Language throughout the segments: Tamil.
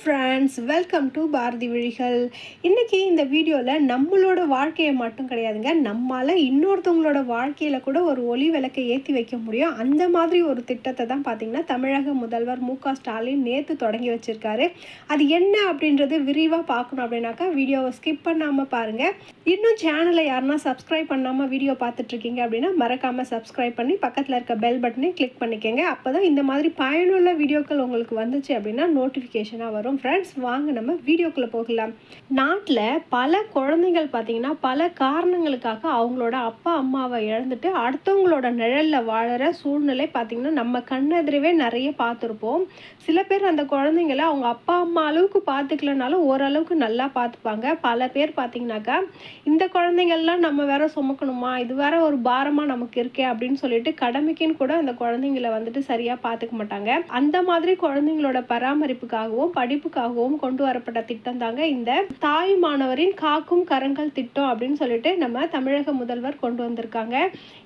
ஃப்ரெண்ட்ஸ் வெல்கம் டு பாரதி விழிகள். இன்றைக்கி இந்த வீடியோவில் நம்மளோட வாழ்க்கையை மட்டும் கிடையாதுங்க நம்மளால் இன்னொருத்தவங்களோட வாழ்க்கையில் கூட ஒரு ஒளி விளக்கை ஏற்றி வைக்க முடியும். அந்த மாதிரி ஒரு திட்டத்தை தான் பார்த்திங்கன்னா தமிழக முதல்வர் மு ஸ்டாலின் நேற்று தொடங்கி வச்சுருக்காரு. அது என்ன அப்படின்றது விரிவாக பார்க்கணும் அப்படின்னாக்கா வீடியோவை ஸ்கிப் பண்ணாமல் பாருங்கள் இன்னும் சேனலை யாருன்னா சப்ஸ்கிரைப் பண்ணாமல் வீடியோ பார்த்துட்ருக்கீங்க அப்படின்னா மறக்காமல் சப்ஸ்கிரைப் பண்ணி பக்கத்தில் இருக்க பெல் பட்டனை கிளிக் பண்ணிக்கோங்க. அப்போ தான் இந்த மாதிரி பயனுள்ள வீடியோக்கள் உங்களுக்கு வந்துச்சு அப்படின்னா நோட்டிஃபிகேஷனாக வரும். ஃப்ரெண்ட்ஸ் வாங்க நம்ம வீடியோக்குள்ளே போகலாம். நாட்டில் பல குழந்தைகள் பார்த்தீங்கன்னா பல காரணங்களுக்காக அவங்களோட அப்பா அம்மாவை இழந்துட்டு அடுத்தவங்களோட நிழலில் வாழற சூழ்நிலை பார்த்தீங்கன்னா நம்ம கண்ணெதிரவே நிறைய பார்த்துருப்போம் சில பேர் அந்த குழந்தைங்கள அவங்க அப்பா அம்மா அளவுக்கு பார்த்துக்கலனாலும் ஓரளவுக்கு நல்லா பார்த்துப்பாங்க பல பேர் பார்த்தீங்கன்னாக்கா இந்த குழந்தைங்கள்லாம் நம்ம வேற சுமக்கணுமா? இது வேற ஒரு பாரமாக நமக்கு இருக்கே அப்படின்னு சொல்லிட்டு கடமைக்குன்னு கூட அந்த குழந்தைங்கள வந்துட்டு சரியாக பார்த்துக்க மாட்டாங்க. அந்த மாதிரி குழந்தைங்களோட பராமரிப்புக்காகவும் படிப்புக்காகவும் கொண்டு வரப்பட்ட திட்டம் தாங்க இந்த. தாய் மாணவரின் காக்கும் கரங்கள் திட்டம் அப்படின்னு சொல்லிட்டு நம்ம தமிழக முதல்வர் கொண்டு வந்திருக்காங்க.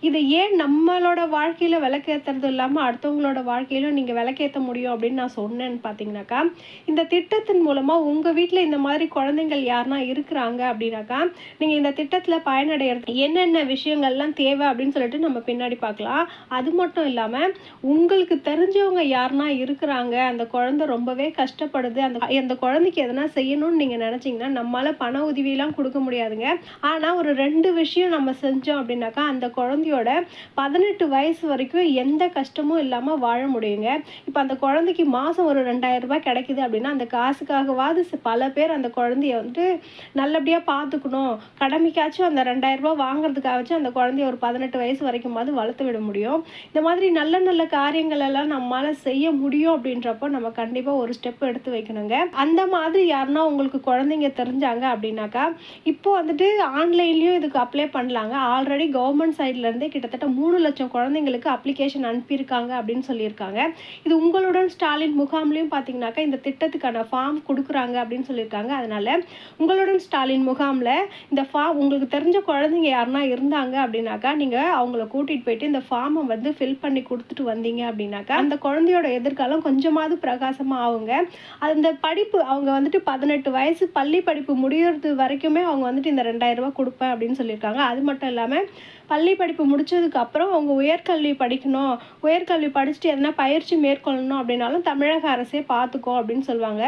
இது ஏன் நம்மளோட வாழ்க்கையில் விளக்கேற்றுறது இல்லாமல் அடுத்தவங்களோட வாழ்க்கையிலும் நீங்கள் விளக்கேற்ற முடியும் அப்படின்னு நான் சொன்னேன்னு பார்த்தீங்கன்னாக்கா இந்த திட்டத்தின் மூலமாக உங்கள் வீட்டில் இந்த மாதிரி குழந்தைங்கள் யாருனா இருக்கிறாங்க அப்படின்னாக்கா நீங்கள் இந்த திட்டத்தில் பயனடைகிறது என்னென்ன விஷயங்கள்லாம் தேவை அப்படின்னு சொல்லிட்டு நம்ம பின்னாடி பார்க்கலாம் அது மட்டும் இல்லாமல் உங்களுக்கு தெரிஞ்சவங்க யாருனா இருக்கிறாங்க அந்த குழந்தை ரொம்பவே கஷ்டப்படுது அந்த அந்த குழந்தைக்கு எதனா செய்யணும்னு நீங்கள் நினச்சிங்கன்னா நம்மளால் பண உதவியெல்லாம் கொடுக்க முடியாதுங்க. ஆனால் ஒரு ரெண்டு விஷயம் நம்ம செஞ்சோம் அப்படின்னாக்கா அந்த குழந்தையோட பதினெட்டு வயசு வரைக்கும் எந்த கஷ்டமும் இல்லாமல் வாழ முடியுங்க. இப்போ அந்த குழந்தைக்கு மாதம் ஒரு ரெண்டாயிரம் ரூபாய் கிடைக்குது அப்படின்னா அந்த காசுக்காகவாது பல பேர் அந்த குழந்தைய வந்துட்டு நல்லபடியாக பார்த்துக்கணும் கடமைக்காச்சும் அந்த ரெண்டாயிரம் ரூபாய் வாங்குறதுக்காகச்சும் அந்த குழந்தைய ஒரு பதினெட்டு வயசு வரைக்குமாவது வளர்த்து விட முடியும். இந்த மாதிரி நல்ல நல்ல காரியங்கள் எல்லாம் நம்மளால் செய்ய முடியும் அப்படின்றப்போ நம்ம கண்டிப்பாக ஒரு ஸ்டெப் எடுத்து வைக்கணுங்க அந்த மாதிரி யாருன்னா உங்களுக்கு குழந்தைங்க தெரிஞ்சாங்க அப்படின்னாக்கா இப்போ வந்துட்டு ஆன்லைன்லேயும் இதுக்கு அப்ளை பண்ணலாங்க. ஆல்ரெடி கவர்மெண்ட் சைட்லேருந்தே கிட்டத்தட்ட மூணு லட்சம் குழந்தைங்களுக்கு அப்ளிகேஷன் அனுப்பியிருக்காங்க அப்படின்னு சொல்லியிருக்காங்க. இது உங்களுடன் ஸ்டாலின் முகாம்லையும் பார்த்தீங்கன்னாக்கா இந்த திட்டத்துக்கான ஃபார்ம் கொடுக்குறாங்க அப்படின்னு சொல்லியிருக்காங்க. அதனால் உங்களுடன் ஸ்டாலின் முகாமில் இந்த ஃபார்ம் உங்களுக்கு தெரிஞ்ச குழந்தைங்க யாருன்னா இருந்தாங்க அப்படின்னாக்கா நீங்கள் அவங்கள கூட்டிகிட்டு போயிட்டு இந்த ஃபார்மை வந்து ஃபில் பண்ணி கொடுத்துட்டு வந்தீங்க அப்படின்னாக்கா அந்த குழந்தையோட எதிர்காலம் கொஞ்சமாவது பிரகாசமாக ஆகுங்க. அது அந்த படிப்பு அவங்க வந்துட்டு பதினெட்டு வயசு பள்ளி படிப்பு முடியறது வரைக்குமே அவங்க வந்துட்டு இந்த ரெண்டாயிரம் ரூபா கொடுப்பேன் அப்படின்னு சொல்லியிருக்காங்க. அது மட்டும் இல்லாமல் பள்ளி படிப்பு முடிச்சதுக்கு அப்புறம் அவங்க உயர்கல்வி படிக்கணும். உயர்கல்வி படிச்சுட்டு எதனா பயிற்சி மேற்கொள்ளணும் அப்படின்னாலும் தமிழக அரசே பார்த்துக்கோ அப்படின்னு சொல்லுவாங்க.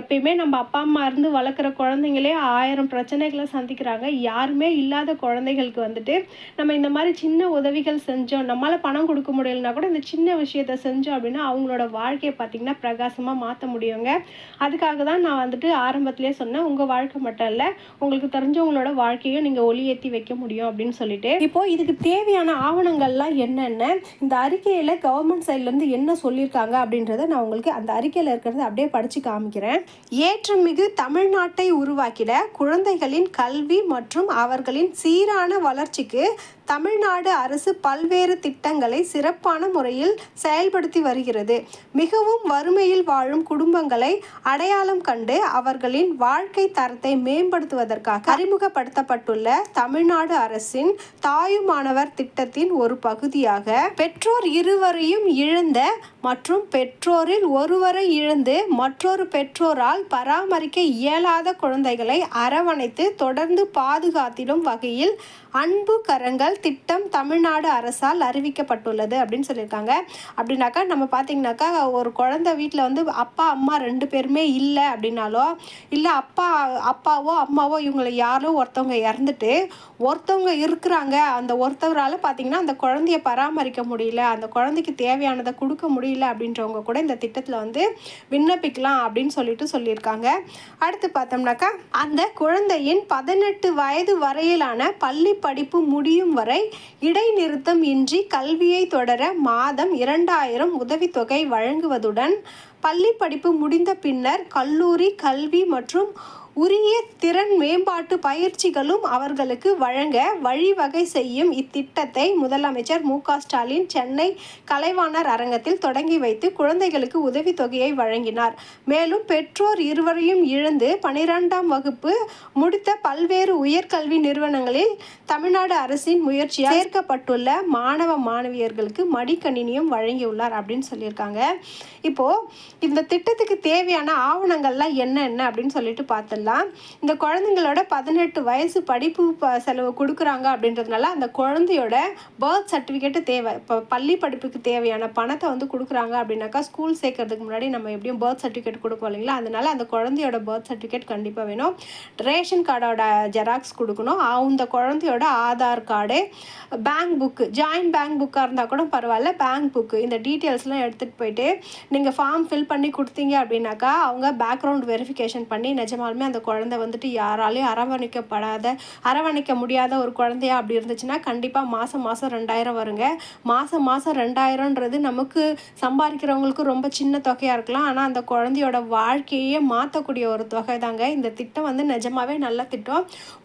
எப்பயுமே நம்ம அப்பா அம்மா இருந்து வளர்க்குற குழந்தைங்களே ஆயிரம் பிரச்சனைகளை சந்திக்கிறாங்க. யாருமே இல்லாத குழந்தைகளுக்கு வந்துட்டு நம்ம இந்த மாதிரி சின்ன உதவிகள் செஞ்சோம் நம்மளால் பணம் கொடுக்க முடியலனா கூட இந்த சின்ன விஷயத்த செஞ்சோம் அப்படின்னா அவங்களோட வாழ்க்கையை பார்த்தீங்கன்னா பிரகாசமாக மாற்ற முடியுங்க. அதுக்காக தான் நான் வந்துட்டு ஆரம்பத்திலே சொன்னேன் உங்கள் வாழ்க்கை மட்டும் இல்லை உங்களுக்கு தெரிஞ்சவங்களோட வாழ்க்கையும் நீங்கள் ஒளியேற்றி வைக்க முடியும் அப்படின்னு சொல்லிட்டு. இப்போ இதுக்கு தேவையான ஆவணங்கள்லாம் என்னென்ன? இந்த அறிக்கையில் கவர்மெண்ட் சைட்லேருந்து என்ன சொல்லியிருக்காங்க அப்படின்றத நான் உங்களுக்கு அந்த அறிக்கையில் இருக்கிறத அப்படியே படித்து காமிக்கிறேன். ஏற்றமிகு தமிழ்நாட்டை உருவாக்கிட குழந்தைகளின் கல்வி மற்றும் அவர்களின் சீரான வளர்ச்சிக்கு தமிழ்நாடு அரசு பல்வேறு திட்டங்களை சிறப்பான முறையில் செயல்படுத்தி வருகிறது. மிகவும் வறுமையில் வாழும் குடும்பங்களை அடையாளம் கண்டு அவர்களின் வாழ்க்கை தரத்தை மேம்படுத்துவதற்காக அறிமுகப்படுத்தப்பட்டுள்ள தமிழ்நாடு அரசின் தாய் தாயுமானவர் திட்டத்தின் ஒரு பகுதியாக பெற்றோர் இருவரையும் இழந்த மற்றும் பெற்றோரில் ஒருவரை இழந்து மற்றொரு பெற்றோரால் பராமரிக்க இயலாத குழந்தைகளை அரவணைத்து தொடர்ந்து பாதுகாத்திடும் வகையில் அன்பு கரங்கள் திட்டம் தமிழ்நாடு அரசால் அறிவிக்கப்பட்டுள்ளது அப்படின்னு சொல்லியிருக்காங்க. அப்படின்னாக்கா நம்ம பார்த்தீங்கன்னாக்கா ஒரு குழந்தை வீட்டில் வந்து அப்பா அம்மா ரெண்டு பேருமே இல்லை அப்படின்னாலோ இல்லை அப்பா அப்பாவோ அம்மாவோ இவங்களை யாரோ ஒருத்தவங்க இறந்துட்டு ஒருத்தவங்க இருக்கிறாங்க அந்த ஒருத்தவரால் பார்த்தீங்கன்னா அந்த குழந்தைய பராமரிக்க முடியல அந்த குழந்தைக்கு தேவையானதை கொடுக்க முடியல அப்படின்றவங்க கூட இந்த திட்டத்தில் வந்து விண்ணப்பிக்கலாம் அப்படின்னு சொல்லிட்டு சொல்லியிருக்காங்க. அடுத்து பார்த்தோம்னாக்கா அந்த குழந்தையின் பதினெட்டு வயது வரையிலான பள்ளி படிப்பு முடியும் வரை இடைநிறுத்தம் இன்றி கல்வியை தொடர மாதம் இரண்டாயிரம் உதவித்தொகை வழங்குவதுடன் பள்ளி படிப்பு முடிந்த பின்னர் கல்லூரி கல்வி மற்றும் உரிய திறன் மேம்பாட்டு பயிற்சிகளும் அவர்களுக்கு வழங்க வழிவகை செய்யும் இத்திட்டத்தை முதலமைச்சர் மு ஸ்டாலின் சென்னை கலைவாணர் அரங்கத்தில் தொடங்கி வைத்து குழந்தைகளுக்கு உதவித்தொகையை வழங்கினார். மேலும் பெற்றோர் இருவரையும் இழந்து பனிரெண்டாம் வகுப்பு முடித்த பல்வேறு உயர்கல்வி நிறுவனங்களில் தமிழ்நாடு அரசின் முயற்சியால் சேர்க்கப்பட்டுள்ள மாணவ மாணவியர்களுக்கு மடிக்கணினியும் வழங்கியுள்ளார் அப்படின்னு சொல்லியிருக்காங்க. இப்போ இந்த திட்டத்துக்கு தேவையான ஆவணங்கள்லாம் என்ன என்ன அப்படின்னு சொல்லிட்டு பார்த்துடலாம். இந்த குழந்தைங்களோட பதினெட்டு வயசு படிப்பு ப செலவு கொடுக்குறாங்க அப்படின்றதுனால அந்த குழந்தையோட பர்த் சர்டிஃபிகேட்டு தேவை. இப்போ பள்ளி படிப்புக்கு தேவையான பணத்தை வந்து கொடுக்குறாங்க அப்படின்னாக்கா ஸ்கூல் சேர்க்கறதுக்கு முன்னாடி நம்ம எப்படியும் பர்த் சர்டிஃபிகேட் கொடுப்போம் இல்லைங்களா? அதனால அந்த குழந்தையோட பர்த் சர்டிஃபிகேட் கண்டிப்பாக வேணும். ரேஷன் கார்டோட ஜெராக்ஸ் கொடுக்கணும். அந்த குழந்தையோட Aadhaar card bank book joint bank புக்காக இருந்தால் கூட பரவாயில்ல. பேங்க் புக்கு இந்த டீட்டெயில்ஸ்லாம் எடுத்துகிட்டு போயிட்டு நீங்கள் ஃபார்ம் ஃபில் பண்ணி கொடுத்தீங்க அப்படின்னாக்கா அவங்க பேக்ரவுண்ட் வெரிஃபிகேஷன் பண்ணி நிஜமாலுமே அந்த குழந்தை வந்துட்டு யாராலையும் அரவணைக்கப்படாத அரவணைக்க முடியாத ஒரு குழந்தையா அப்படி இருந்துச்சுன்னா கண்டிப்பாக மாதம் மாதம் ரெண்டாயிரம் வருங்க. மாதம் மாதம் ரெண்டாயிரம்ன்றது நமக்கு சம்பாதிக்கிறவங்களுக்கு ரொம்ப சின்ன தொகையாக இருக்கலாம். ஆனால் அந்த குழந்தையோட வாழ்க்கையே மாற்றக்கூடிய ஒரு தொகை தாங்க இந்த திட்டம் வந்து நிஜமாவே நல்ல திட்டம்.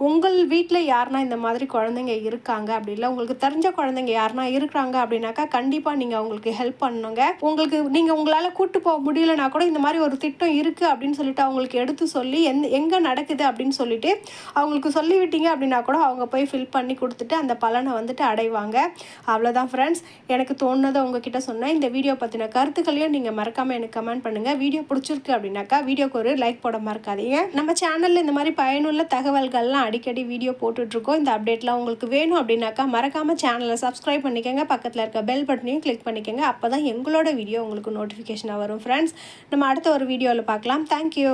உங்கள் வீட்டில் யாருனா இந்த மாதிரி குழந்தைங்க இருக்காங்க அப்படி இல்லை உங்களுக்கு தெரிஞ்ச குழந்தைங்க யாருனா இருக்கிறாங்க அப்படின்னாக்கா கண்டிப்பாக நீங்கள் அவங்களுக்கு ஹெல்ப் பண்ணுங்க உங்களுக்கு நீங்கள் உங்களால் கூட்டு போக முடியலனா கூட இந்த மாதிரி ஒரு திட்டம் இருக்குது அப்படின்னு சொல்லிட்டு அவங்களுக்கு எடுத்து சொல்லி எந் எங்கே நடக்குது அப்படின்னு சொல்லிட்டு அவங்களுக்கு சொல்லிவிட்டீங்க அப்படின்னா கூட அவங்க போய் ஃபில் பண்ணி கொடுத்துட்டு அந்த பலனை வந்துட்டு அடைவாங்க. அவ்வளோதான் ஃப்ரெண்ட்ஸ் எனக்கு தோணுனதை உங்ககிட்ட சொன்னேன். இந்த வீடியோ பற்றின கருத்துக்களையும் நீங்கள் மறக்காமல் எனக்கு கமெண்ட் பண்ணுங்கள் வீடியோ பிடிச்சிருக்கு அப்படின்னாக்கா வீடியோக்கு ஒரு லைக் போட மறக்காதீங்க. நம்ம சேனலில் இந்த மாதிரி பயனுள்ள தகவல்கள்லாம் அடிக்கடி வீடியோ போட்டுட்ருக்கோம். இந்த அப்டேட்லாம் உங்களுக்கு வேணும் அப்படின்னாக்கா மறக்காமல் சேனலை சப்ஸ்கிரைப் பண்ணிக்கோங்க. பக்கத்தில் இருக்க பெல் பட்டனையும் கிளிக் பண்ணிக்கோங்க. அப்போ தான் எங்களோட வீடியோ உங்களுக்கு நோட்டிஃபிகேஷனாக வரும் ஃப்ரெண்ட்ஸ் நம்ம அடுத்த ஒரு வீடியோவில் பார்க்கலாம். தேங்க்யூ